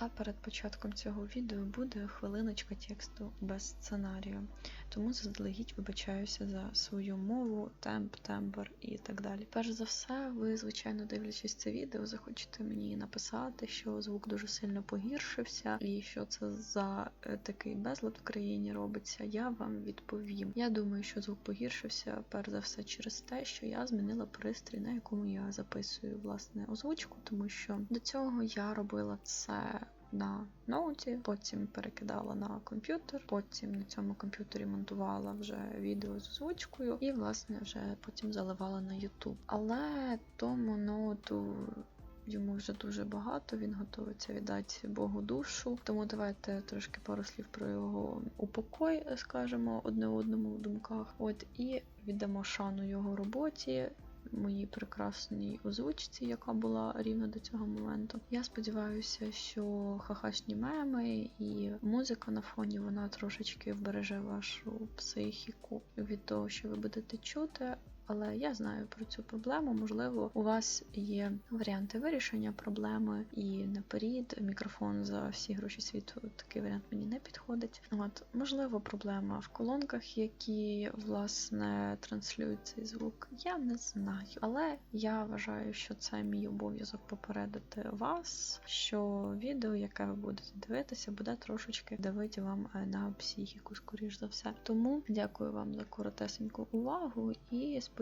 А перед початком цього відео буде хвилиночка тексту без сценарію. Тому заздалегідь вибачаюся за свою мову, темп, тембр і так далі. Перш за все, ви, звичайно, дивлячись це відео, захочете мені написати, що звук дуже сильно погіршився, і що це за е, такий безлад в країні робиться. Я вам відповім. Я думаю, що звук погіршився перш за все через те, що я змінила пристрій, на якому я записую власне озвучку, тому що до цього я робила це на ноуті, потім перекидала на комп'ютер, потім на цьому комп'ютері монтувала вже відео з озвучкою, і власне вже потім заливала на YouTube. Але тому ноуту. Йому вже дуже багато, він готується віддати Богу душу. Тому давайте трошки пару слів про його упокой, скажемо, одне одному в думках. От і віддамо шану його роботі, моїй прекрасній озвучці, яка була рівно до цього моменту. Я сподіваюся, що хахашні меми і музика на фоні вона трошечки вбереже вашу психіку від того, що ви будете чути. Але я знаю про цю проблему. Можливо, у вас є варіанти вирішення проблеми, і наперед мікрофон за всі гроші світу. Такий варіант мені не підходить. От можливо, проблема в колонках, які власне транслюють цей звук. Я не знаю, але я вважаю, що це мій обов'язок попередити вас, що відео, яке ви будете дивитися, буде трошечки давити вам е, на психіку, скоріш за все. Тому дякую вам за коротесеньку увагу і сподіваюся,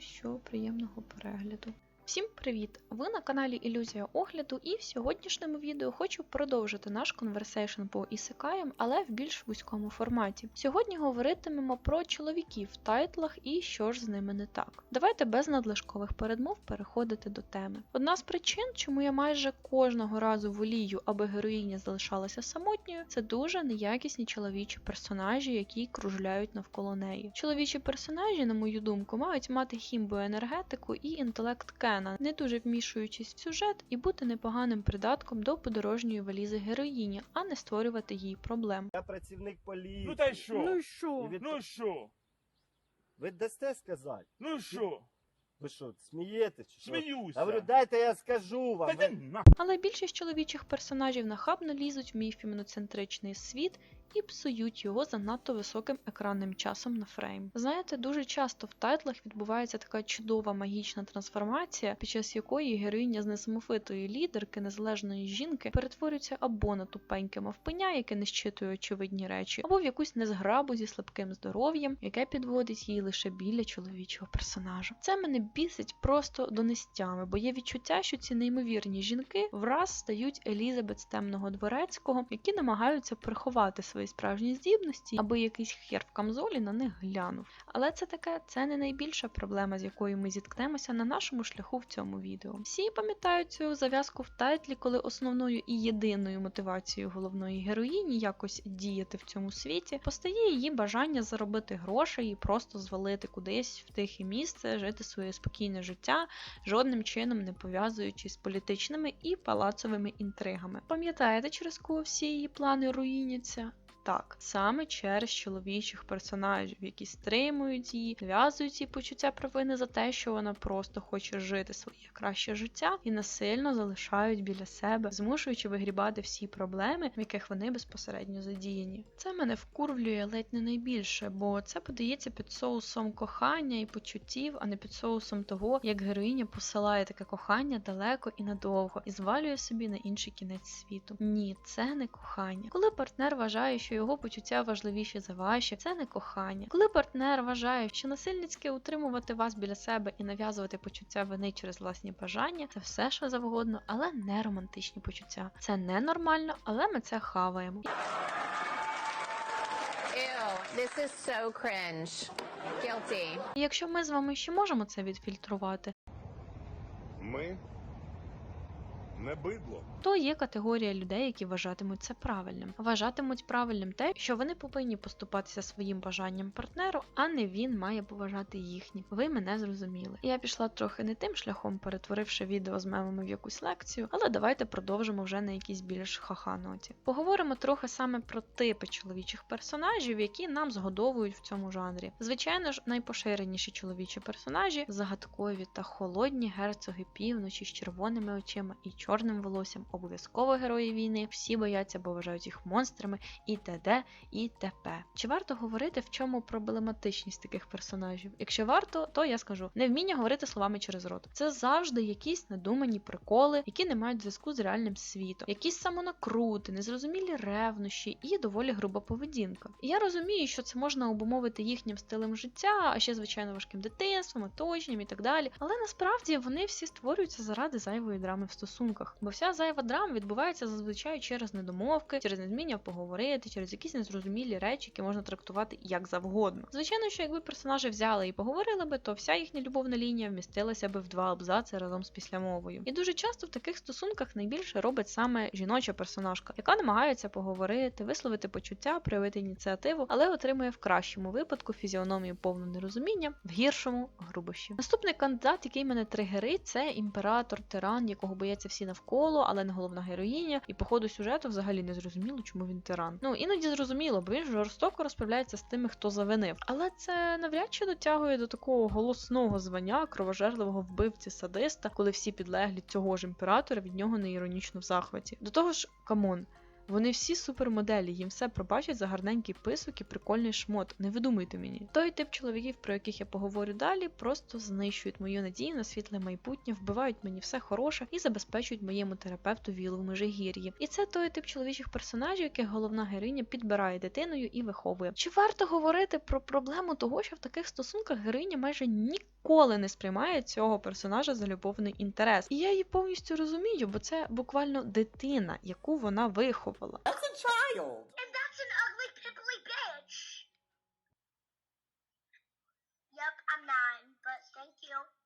що приємного перегляду. Всім привіт! Ви на каналі Ілюзія огляду, і в сьогоднішньому відео хочу продовжити наш конверсейшн по ісикаям, але в більш вузькому форматі. Сьогодні говоритимемо про чоловіків в тайтлах і що ж з ними не так. Давайте без надлишкових передмов переходити до теми. Одна з причин, чому я майже кожного разу волію, аби героїня залишалася самотньою, це дуже неякісні чоловічі персонажі, які кружляють навколо неї. Чоловічі персонажі, на мою думку, мають мати хімбу енергетику і інтелект Кена, не дуже вмішуючись в сюжет і бути непоганим придатком до подорожньої валізи героїні, а не створювати їй проблем. Я працівник поліції. Ну та й що? Ну і І від- Ну що? Ви дасте сказати? Ну що? Ви що, смієтесь? чи що? Сміюся. Я говорю, дайте я скажу вам. Та Ви- на. Але більшість чоловічих персонажів нахабно лізуть в мій феміноцентричний світ і псують його занадто високим екранним часом на фрейм. Знаєте, дуже часто в тайтлах відбувається така чудова магічна трансформація, під час якої героїня з несамофитої лідерки незалежної жінки перетворюється або на тупеньке мавпеня, яке не щитує очевидні речі, або в якусь незграбу зі слабким здоров'ям, яке підводить її лише біля чоловічого персонажа. Це мене бісить просто до нестями, бо є відчуття, що ці неймовірні жінки враз стають Елізабет з темного дворецького, які намагаються приховати свої справжні здібності, аби якийсь хер в камзолі на них глянув. Але це таке, це не найбільша проблема, з якою ми зіткнемося на нашому шляху в цьому відео. Всі пам'ятають цю зав'язку в тайтлі, коли основною і єдиною мотивацією головної героїні якось діяти в цьому світі постає її бажання заробити грошей і просто звалити кудись в тихе місце, жити своє спокійне життя, жодним чином не пов'язуючись з політичними і палацовими інтригами. Пам'ятаєте, через кого всі її плани руїняться? Так, саме через чоловічих персонажів, які стримують її, нав'язують їй почуття провини за те, що вона просто хоче жити своє краще життя, і насильно залишають біля себе, змушуючи вигрібати всі проблеми, в яких вони безпосередньо задіяні. Це мене вкурвлює ледь не найбільше, бо це подається під соусом кохання і почуттів, а не під соусом того, як героїня посилає таке кохання далеко і надовго і звалює собі на інший кінець світу. Ні, це не кохання. Коли партнер вважає, що його почуття важливіші за ваші, це не кохання. Коли партнер вважає, що насильницьке утримувати вас біля себе і нав'язувати почуття вини через власні бажання, це все що завгодно, але не романтичні почуття. Це ненормально, але ми це хаваємо. This is so cringe. Guilty. І якщо ми з вами ще можемо це відфільтрувати, Ми не бидло. то є категорія людей, які вважатимуть це правильним. Вважатимуть правильним те, що вони повинні поступатися своїм бажанням партнеру, а не він має поважати їхні. Ви мене зрозуміли. Я пішла трохи не тим шляхом, перетворивши відео з мемами в якусь лекцію, але давайте продовжимо вже на якійсь більш ха-ха-ноті. Поговоримо трохи саме про типи чоловічих персонажів, які нам згодовують в цьому жанрі. Звичайно ж, найпоширеніші чоловічі персонажі загадкові та холодні герцоги півночі з червоними очима і чорним волоссям, обов'язково герої війни, всі бояться, бо вважають їх монстрами, і т.д. і т.п. Чи варто говорити, в чому проблематичність таких персонажів? Якщо варто, то я скажу невміння говорити словами через рот. Це завжди якісь надумані приколи, які не мають зв'язку з реальним світом, якісь самонакрути, незрозумілі ревнощі і доволі груба поведінка. І я розумію, що це можна обумовити їхнім стилем життя, а ще звичайно важким дитинством, оточенням і так далі. Але насправді вони всі створюються заради зайвої драми в стосунках, бо вся зайва драма відбувається зазвичай через недомовки, через незміння поговорити, через якісь незрозумілі речі, які можна трактувати як завгодно. Звичайно, що якби персонажі взяли і поговорили би, то вся їхня любовна лінія вмістилася би в два абзаци разом з післямовою. І дуже часто в таких стосунках найбільше робить саме жіноча персонажка, яка намагається поговорити, висловити почуття, проявити ініціативу, але отримує в кращому випадку фізіономію повну нерозуміння, в гіршому грубощі. Наступний кандидат, який мене тригерить, це імператор тиран, якого бояться всі навколо, але не головна героїня. І по ходу сюжету взагалі не зрозуміло, чому він тиран. Ну іноді зрозуміло, бо він жорстоко розправляється з тими, хто завинив. Але це навряд чи дотягує до такого голосного звання кровожерливого вбивці садиста, коли всі підлеглі цього ж імператора від нього не іронічно в захваті. До того ж, камон. Вони всі супермоделі, їм все пробачать за гарненький писок і прикольний шмот. Не видумуйте мені. Той тип чоловіків, про яких я поговорю далі, просто знищують мою надію на світле майбутнє, вбивають мені все хороше і забезпечують моєму терапевту вілу в межигір'ї. І це той тип чоловічих персонажів, яких головна героїня підбирає дитиною і виховує. Чи варто говорити про проблему того, що в таких стосунках героїня майже ніколи не сприймає цього персонажа за любовний інтерес? І я її повністю розумію, бо це буквально дитина, яку вона виховала. And that's an ugly, pimply bitch. Yep, I'm nine, but thank you.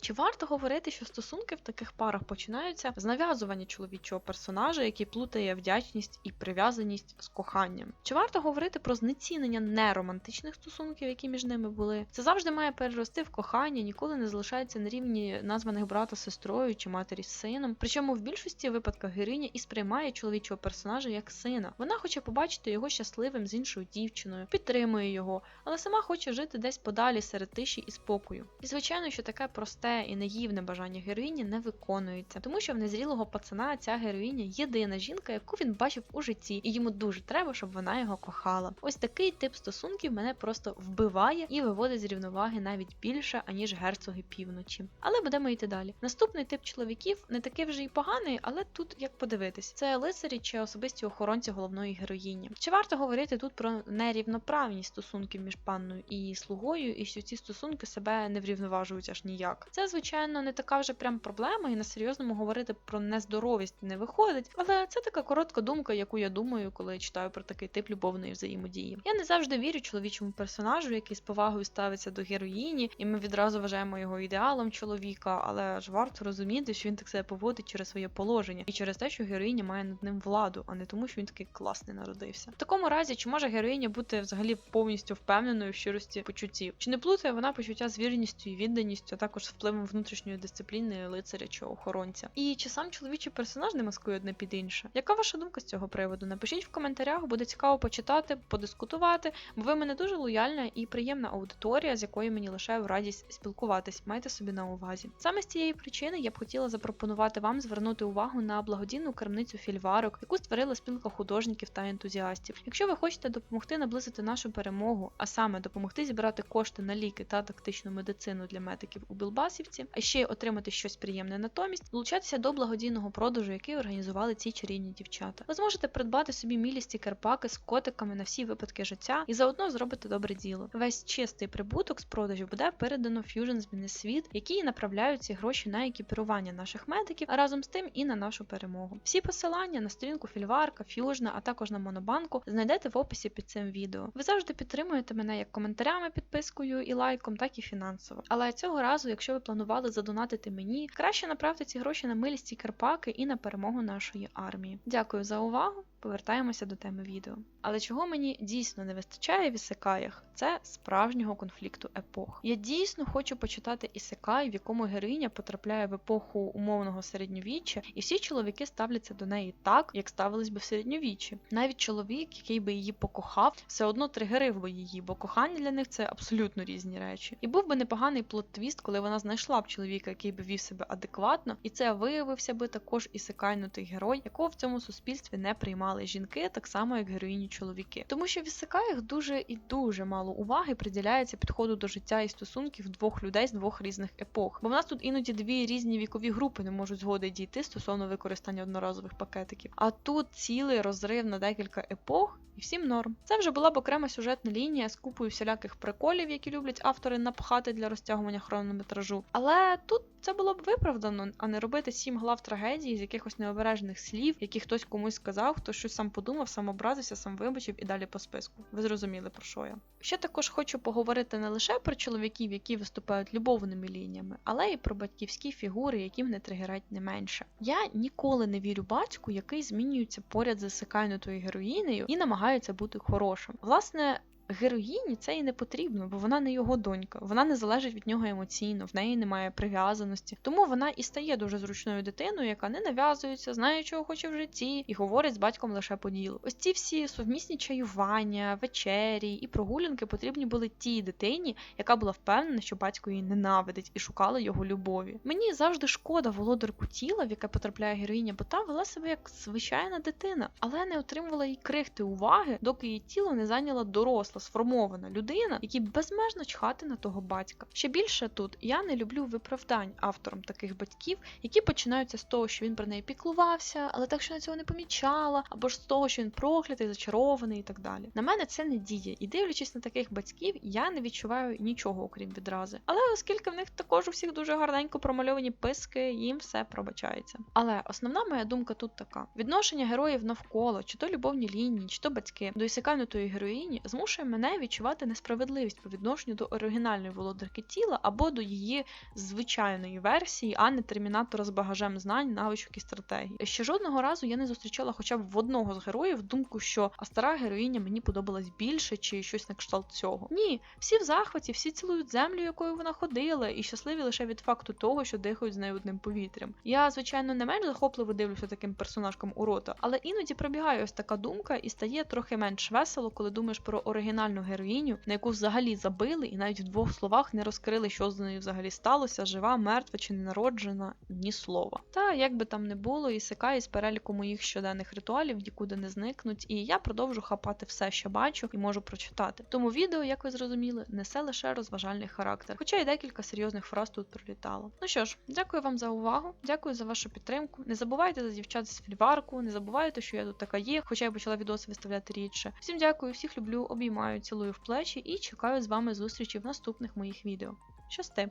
Чи варто говорити, що стосунки в таких парах починаються з нав'язування чоловічого персонажа, який плутає вдячність і прив'язаність з коханням? Чи варто говорити про знецінення неромантичних стосунків, які між ними були? Це завжди має перерости в кохання, ніколи не залишається на рівні названих брата з сестрою чи матері з сином. Причому в більшості випадках героїня і сприймає чоловічого персонажа як сина. Вона хоче побачити його щасливим з іншою дівчиною, підтримує його, але сама хоче жити десь подалі серед тиші і спокою. І звичайно, що таке просте і наївне бажання героїні не виконується, тому що в незрілого пацана ця героїня єдина жінка, яку він бачив у житті, і йому дуже треба, щоб вона його кохала. Ось такий тип стосунків мене просто вбиває і виводить з рівноваги навіть більше, аніж герцоги півночі. Але будемо йти далі. Наступний тип чоловіків не такий вже й поганий, але тут як подивитись: це лицарі чи особисті охоронці головної героїні. Чи варто говорити тут про нерівноправність стосунків між панною і слугою, і що ці стосунки себе не врівноважують аж ніяк? Це, звичайно, не така вже прям проблема, і на серйозному говорити про нездоровість не виходить, але це така коротка думка, яку я думаю, коли читаю про такий тип любовної взаємодії. Я не завжди вірю чоловічому персонажу, який з повагою ставиться до героїні, і ми відразу вважаємо його ідеалом чоловіка, але ж варто розуміти, що він так себе поводить через своє положення і через те, що героїня має над ним владу, а не тому, що він такий класний народився. В такому разі, чи може героїня бути взагалі повністю впевненою в щирості почуттів? Чи не плутає вона почуття з вірністю і відданістю, а також з впливом внутрішньої дисципліни лицаря чи охоронця? І чи сам чоловічий персонаж не маскує одне під інше? Яка ваша думка з цього приводу? Напишіть в коментарях, буде цікаво почитати, подискутувати, бо ви мене дуже лояльна і приємна аудиторія, з якою мені лише в радість спілкуватись. Майте собі на увазі. Саме з цієї причини я б хотіла запропонувати вам звернути увагу на благодійну крамницю фільварок, яку створила спілка художників та ентузіастів. Якщо ви хочете допомогти наблизити нашу перемогу, а саме допомогти зібрати кошти на ліки та тактичну медицину для медиків у Білбасівці, а ще й отримати щось приємне натомість, долучайтеся до благодійного продажу, який організували ці чарівні дівчата. Ви зможете придбати собі мілі стікерпаки з котиками на всі випадки життя і заодно зробити добре діло. Весь чистий прибуток з продажу буде передано Fusion зміни світ, які направляють ці гроші на екіпірування наших медиків, а разом з тим і на нашу перемогу. Всі посилання на сторінку Фільварка, Фюжна, а також на Монобанку знайдете в описі під цим відео. Ви завжди підтримуєте мене як коментарями, підпискою і лайком, так і фінансово. Але цього разу, якщо ви планували задонатити мені, краще направте ці гроші на милість і Карпаки і на перемогу нашої армії. Дякую за увагу. Повертаємося до теми відео. Але чого мені дійсно не вистачає в ісекаях, це справжнього конфлікту епох. Я дійсно хочу почитати ісекай, в якому героїня потрапляє в епоху умовного середньовіччя, і всі чоловіки ставляться до неї так, як ставились би в середньовіччі. Навіть чоловік, який би її покохав, все одно тригерив би її, бо кохання для них це абсолютно різні речі. І був би непоганий плот-твіст, коли вона знайшла б чоловіка, який би вів себе адекватно, і це виявився би також ісекайнутий герой, якого в цьому суспільстві не приймали жінки, так само як героїні чоловіки. Тому що в ісекаях дуже і дуже мало уваги приділяється підходу до життя і стосунків двох людей з двох різних епох. Бо в нас тут іноді дві різні вікові групи не можуть згоди дійти стосовно використання одноразових пакетиків. А тут цілий розрив на декілька епох. І всім норм. Це вже була б окрема сюжетна лінія з купою всіляких приколів, які люблять автори напхати для розтягування хронометражу. Але тут це було б виправдано, а не робити сім глав трагедії з якихось необережних слів, які хтось комусь сказав, хто щось сам подумав, сам образився, сам вибачив і далі по списку. Ви зрозуміли про що я. Ще також хочу поговорити не лише про чоловіків, які виступають любовними лініями, але й про батьківські фігури, які мене тригерять не менше. Я ніколи не вірю батьку, який змінюється поряд з засикайнутою героїнею і намагається бути хорошим. Власне. Героїні це і не потрібно, бо вона не його донька, вона не залежить від нього емоційно, в неї немає прив'язаності. Тому вона і стає дуже зручною дитиною, яка не нав'язується, знає, чого хоче в житті, і говорить з батьком лише по ділу. Ось ці всі совмісні чаювання, вечері і прогулянки потрібні були тій дитині, яка була впевнена, що батько її ненавидить і шукала його любові. Мені завжди шкода володарку тіла, в яке потрапляє героїня, бо та вела себе як звичайна дитина, але не отримувала їй крихти уваги, доки її тіло не зайняла доросла, сформована людина, якій безмежно чхати на того батька. Ще більше тут я не люблю виправдань авторам таких батьків, які починаються з того, що він про неї піклувався, але так, що на цього не помічала, або ж з того, що він проклятий, зачарований і так далі. На мене це не діє, і дивлячись на таких батьків, я не відчуваю нічого, окрім відрази. Але оскільки в них також у всіх дуже гарненько промальовані писки, їм все пробачається. Але основна моя думка тут така: відношення героїв навколо, чи то любовні лінії, чи то батьки до ісиканутої героїні змушує мене відчувати несправедливість по відношенню до оригінальної володарки тіла або до її звичайної версії, а не термінатора з багажем знань, навичок і стратегій. Ще жодного разу я не зустрічала хоча б в одного з героїв думку, що а стара героїня мені подобалась більше чи щось на кшталт цього. Ні, всі в захваті, всі цілують землю, якою вона ходила, і щасливі лише від факту того, що дихають з нею одним повітрям. Я, звичайно, не менш захопливо дивлюся таким персонажкам у рота, але іноді пробігає ось така думка і стає трохи менш весело, коли думаєш про оригінальну героїню, на яку взагалі забили, і навіть в двох словах не розкрили, що з нею взагалі сталося, жива, мертва чи не народжена, ні слова. Та як би там не було, і ісекай із переліку моїх щоденних ритуалів нікуди не зникнуть, і я продовжу хапати все, що бачу, і можу прочитати. Тому відео, як ви зрозуміли, несе лише розважальний характер, хоча й декілька серйозних фраз тут пролітало. Ну що ж, дякую вам за увагу, дякую за вашу підтримку. Не забувайте за дівчат з фільварку, не забувайте, що я тут така є, хоча я почала відоси виставляти рідше. Всім дякую, всіх люблю, обіймаю, цілую в плечі і чекаю з вами зустрічі в наступних моїх відео. Щасти!